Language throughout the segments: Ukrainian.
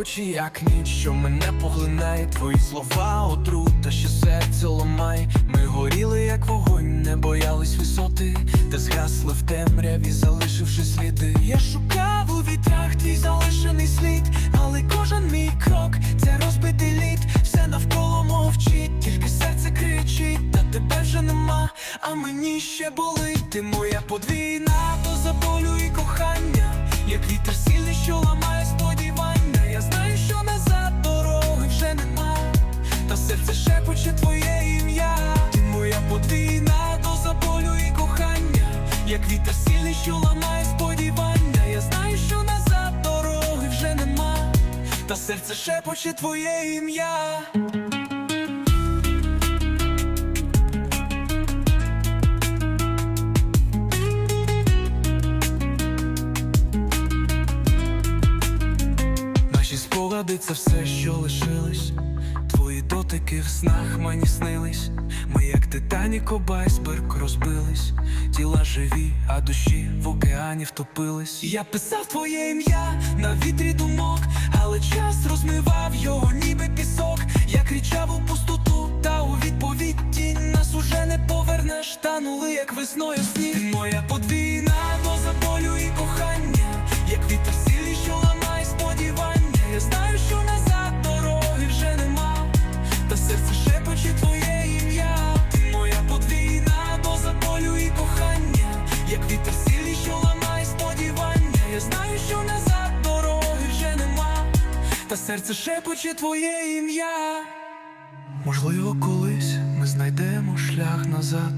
очі, як ніч, що мене поглинає, твої слова отрута, що серце ламає. Ми горіли, як вогонь, не боялись висоти, де згасли в темряві, залишивши сліди. Я шукав у вітрах твій залишений слід, але кожен мій крок це розбитий лід, все навколо мовчить, тільки серце кричить, та тебе вже нема, а мені ще болить. Ти моя подвійна доза болю і кохання, як вітер сильний, що ламає як вітер сильний, що ламає сподівання. Я знаю, що назад дороги вже нема, та серце шепоче твоє ім'я. Наші спогади це все, що лишилось. Дотики в снах мені снились. Ми, як Титанік, об розбились. Тіла живі, а душі в океані втопились. Я писав твоє ім'я на вітрі думок, але час розмивав його, ніби пісок. Я кричав у пустоту, та у відповідь тінь нас уже не повернеш. Танули, як весною сніг. Ти моя подвійна як вітер сілі, що ламає сподівання. Я знаю, що назад дороги вже нема, та серце шепоче твоє ім'я. Можливо, колись ми знайдемо шлях назад,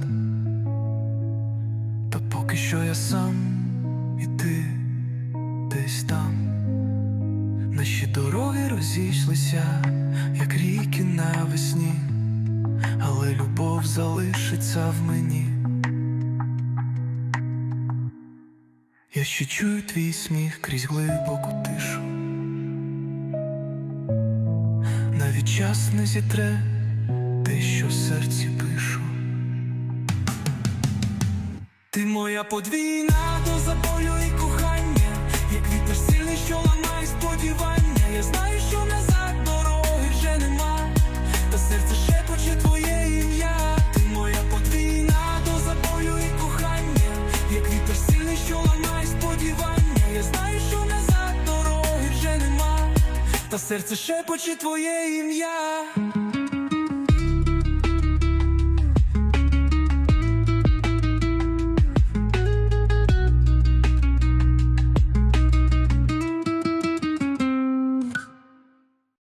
та поки що я сам і ти десь там. Наші дороги розійшлися, як ріки навесні, але любов залишиться в мені. Я ще чую твій сміх крізь глибоку тишу. Навіть час не зітре те, що в серці пишу. Ти моя подвійна до болю і кохання, та серце шепоче твоє ім'я.